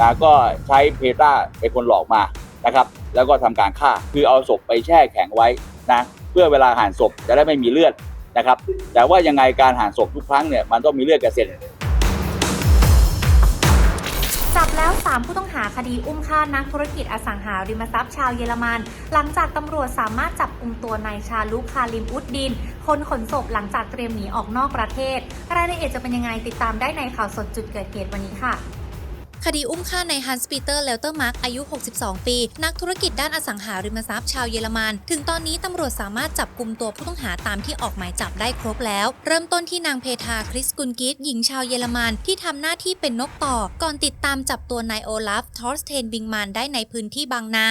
นะก็ใช้เพต้าเป็นคนหลอกมานะครับ แล้วก็ทำการฆ่าคือเอาศพไปแช่แข็งไว้นะเพื่อเวลาหั่นศพจะได้ไม่มีเลือดนะครับ แต่ว่ายังไงการหั่นศพทุกครั้งเนี่ยมันต้องมีเลือดกระเซ็นจับแล้ว 3 ผู้ต้องหาคดีอุ้มฆ่านักธุรกิจอสังหาริมทรัพย์ชาวเยอรมัน หลังจากตำรวจสามารถจับกลุ่มตัวนายชาลุกคาลิมอุดดิน คนขนศพหลังจากเตรียมหนีออกนอกประเทศ รายละเอียดจะเป็นยังไงติดตามได้ในข่าวสดจุดเกิดเหตุวันนี้ค่ะ คดีอุ้มฆ่าในฮันส์ปีเตอร์เลลเตอร์มาร์กอายุ 62 ปี นักธุรกิจด้านอสังหาริมทรัพย์ชาวเยอรมัน ถึงตอนนี้ตำรวจสามารถจับกลุ่มตัวผู้ต้องหาตามที่ออกหมายจับได้ครบแล้ว เริ่มต้นที่นางเพทาคริสกุนกิสหญิงชาวเยอรมันที่ทำหน้าที่เป็นนกต่อ ก่อนติดตามจับตัวนายโอลาฟทอร์สเทนบิงมันได้ในพื้นที่บางนา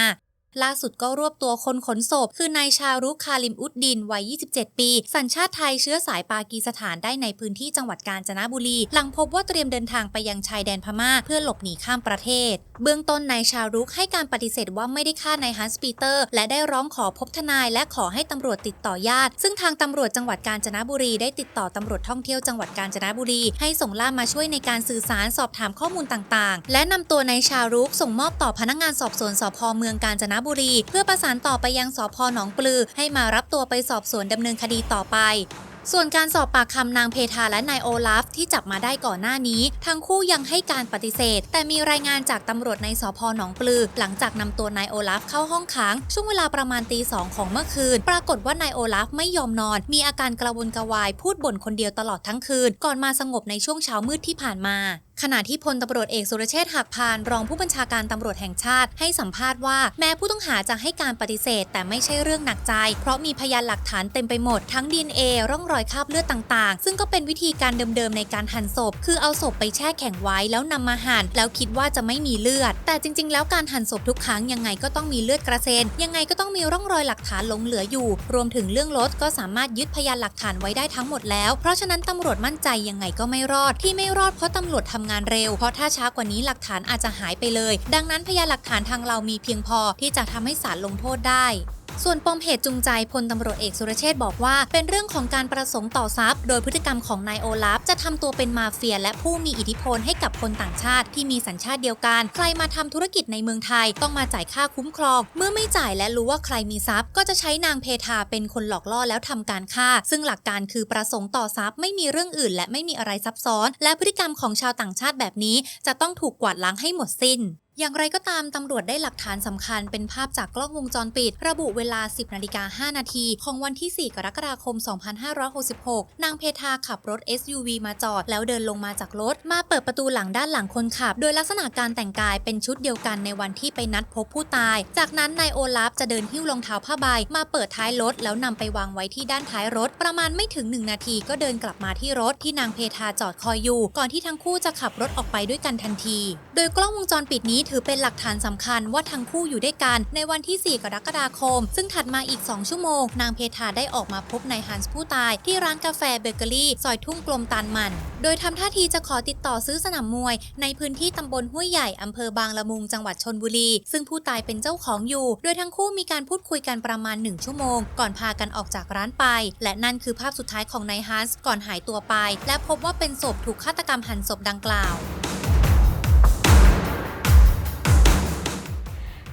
ล่าสุดก็รวบตัวคนขนศพ คือนายชารุคคาลิมอุดดิน วัย 27 ปี สัญชาติไทยเชื้อสายปากีสถานได้ในพื้นที่จังหวัดกาญจนบุรี หลังพบว่าเตรียมเดินทางไปยังชายแดนพม่า เพื่อหลบหนีข้ามประเทศ เบื้องต้นนายชารุกให้การปฏิเสธว่าไม่ได้ฆ่านายฮันส์ปีเตอร์ และได้ร้องขอพบทนายและขอให้ตำรวจติดต่อญาติ ซึ่งทางตำรวจจังหวัดกาญจนบุรีได้ติดต่อตำรวจท่องเที่ยวจังหวัดกาญจนบุรี ให้ส่งล่ามมาช่วยในการสื่อสารสอบถามข้อมูลต่างๆ และนำตัวนายชารุกส่งมอบต่อพนักงานสอบสวนสพเมืองกาญจนบุรี เพื่อประสานต่อไปยังสพหนองปลือ ให้มารับตัวไปสอบสวนดำเนินคดีต่อไป ส่วนการสอบปากคำนางเพทาและนายโอลาฟที่จับมาได้ก่อนหน้านี้ ทั้งคู่ยังให้การปฏิเสธ แต่มีรายงานจากตำรวจในสพหนองปลือ หลังจากนำตัวนายโอลาฟเข้าห้องขัง ช่วงเวลาประมาณตีสองของเมื่อคืน ปรากฏว่านายโอลาฟไม่ยอมนอน มีอาการกระวนกระวายพูดบ่นคนเดียวตลอดทั้งคืน ก่อนมาสงบในช่วงเช้ามืดที่ผ่านมา ขณะที่พลตำรวจเอกสุรเชษฐ์หักพานรองผู้บัญชาการตำรวจแห่งชาติให้สัมภาษณ์ว่า แม้ผู้ต้องหาจะให้การปฏิเสธ แต่ไม่ใช่เรื่องหนักใจ เพราะมีพยานหลักฐานเต็มไปหมด ทั้ง DNA ร่องรอยคราบเลือดต่างๆ ซึ่งก็เป็นวิธีการเดิมๆในการหั่นศพ คือเอาศพไปแช่แข็งไว้แล้วนำมาหั่นแล้วคิดว่าจะไม่มีเลือด แต่จริง ๆ แล้วการหั่นศพทุกครั้งยังไงก็ต้องมีเลือดกระเซ็นยังไงก็ต้องมีร่องรอยหลักฐานหลงเหลืออยู่ รวมถึงเรื่องรถก็สามารถยึดพยานหลักฐานไว้ได้ทั้งหมดแล้ว เพราะฉะนั้นตำรวจมั่นใจยังไงก็ไม่รอดที่ไม่รอดเพราะตำรวจทำงานเร็ว เพราะถ้าช้ากว่านี้หลักฐานอาจจะหายไปเลย ดังนั้นพยานหลักฐานทางเรามีเพียงพอที่จะทำให้ศาลลงโทษได้ ส่วนปมเหตุจูงใจพลตำรวจเอกสุรเชษฐ์บอกว่า เป็นเรื่องของการประสงค์ต่อทรัพย์ โดยพฤติกรรมของนายโอลาฟจะทำตัวเป็นมาเฟีย และผู้มีอิทธิพลให้กับคนต่างชาติที่มีสัญชาติเดียวกัน ใครมาทำธุรกิจในเมืองไทยต้องมาจ่ายค่าคุ้มครอง เมื่อไม่จ่ายและรู้ว่าใครมีทรัพย์ ก็จะใช้นางเพทาเป็นคนหลอกล่อแล้วทำการฆ่า ซึ่งหลักการคือประสงค์ต่อทรัพย์ไม่มีเรื่องอื่น และไม่มีอะไรซับซ้อน และพฤติกรรมของชาวต่างชาติแบบนี้ จะต้องถูกกวาดล้างให้หมดสิ้น อย่างไรก็ตามตำรวจได้หลักฐานสำคัญเป็นภาพจากกล้องวงจรปิด ระบุเวลา 10นาฬิกา5นาทีของวันที่ 4 กรกฎาคม 2566 นางเพทาขับรถ SUV มาจอด แล้วเดินลงมาจากรถ มาเปิดประตูหลังด้านหลังคนขับ โดยลักษณะการแต่งกายเป็นชุดเดียวกันในวันที่ไปนัดพบผู้ตาย จากนั้นนายโอลาฟจะเดินหิ้วรองเท้าผ้าใบ มาเปิดท้ายรถแล้วนำไปวางไว้ที่ด้านท้ายรถ ประมาณไม่ถึง 1 นาทีก็เดินกลับมาที่รถที่นางเพทาจอดคอยอยู่ ก่อนที่ทั้งคู่จะขับรถออกไปด้วยกันทันที โดยกล้องวงจรปิดนี้ถือเป็นหลักฐานสำคัญว่าทั้งคู่อยู่ด้วยกันในวันที่ 4 กรกฎาคม ซึ่งถัดมาอีก 2 ชั่วโมง นางเพทาได้ออกมาพบนายฮันส์ผู้ตาย ที่ร้านกาแฟเบเกอรี่ ซอยทุ่งกลมตานมัน โดยทำท่าทีจะขอติดต่อซื้อสนามมวย ในพื้นที่ตำบลห้วยใหญ่อำเภอบางละมุงจังหวัดชนบุรี ซึ่งผู้ตายเป็นเจ้าของอยู่ โดยทั้งคู่มีการพูดคุยกันประมาณ 1 ชั่วโมง ก่อนพากันออกจากร้านไป และนั่นคือภาพสุดท้ายของนายฮันส์ก่อนหายตัวไป และพบว่าเป็นศพถูกฆาตกรรมหั่นศพดังกล่าว